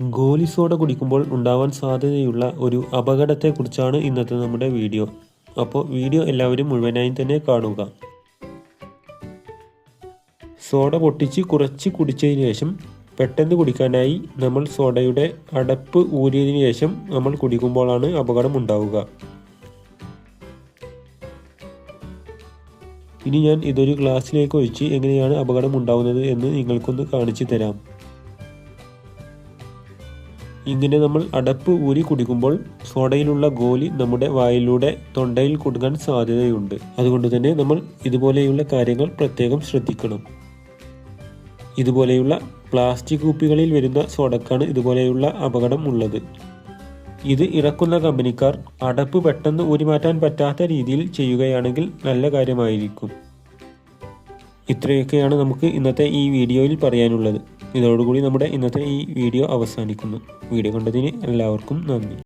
ഗോലി സോഡ കുടിക്കുമ്പോൾ ഉണ്ടാവാൻ സാധ്യതയുള്ള ഒരു അപകടത്തെക്കുറിച്ചാണ് ഇന്നത്തെ നമ്മുടെ വീഡിയോ. അപ്പോൾ വീഡിയോ എല്ലാവരും മുഴുവനായും തന്നെ കാണുക. സോഡ പൊട്ടിച്ച് കുറച്ച് കുടിച്ചതിന് ശേഷം പെട്ടെന്ന് കുടിക്കാനായി നമ്മൾ സോഡയുടെ അടപ്പ് ഊരിയതിന് ശേഷം നമ്മൾ കുടിക്കുമ്പോഴാണ് അപകടം ഉണ്ടാവുക. ഇനി ഞാൻ ഇതൊരു ഗ്ലാസ്സിലേക്ക് ഒഴിച്ച് എങ്ങനെയാണ് അപകടം ഉണ്ടാവുന്നത് എന്ന് നിങ്ങൾക്കൊന്ന് കാണിച്ചു തരാം. ഇങ്ങനെ നമ്മൾ അടപ്പ് ഊരി കുടിക്കുമ്പോൾ സോഡയിലുള്ള ഗോലി നമ്മുടെ വായിലൂടെ തൊണ്ടയിൽ കൊടുക്കാൻ സാധ്യതയുണ്ട്. അതുകൊണ്ട് തന്നെ നമ്മൾ ഇതുപോലെയുള്ള കാര്യങ്ങൾ പ്രത്യേകം ശ്രദ്ധിക്കണം. ഇതുപോലെയുള്ള പ്ലാസ്റ്റിക് കുപ്പികളിൽ വരുന്ന സോഡക്കാണ് ഇതുപോലെയുള്ള അപകടം ഉള്ളത്. ഇത് ഇറക്കുന്ന കമ്പനിക്കാർ അടപ്പ് പെട്ടെന്ന് ഊരിമാറ്റാൻ പറ്റാത്ത രീതിയിൽ ചെയ്യുകയാണെങ്കിൽ നല്ല കാര്യമായിരിക്കും. ഇത്രയൊക്കെയാണ് നമുക്ക് ഇന്നത്തെ ഈ വീഡിയോയിൽ പറയാനുള്ളത്. ഇതോടുകൂടി നമ്മുടെ ഇന്നത്തെ ഈ വീഡിയോ അവസാനിക്കുന്നു. വീഡിയോ കണ്ടതിന് എല്ലാവർക്കും നന്ദി.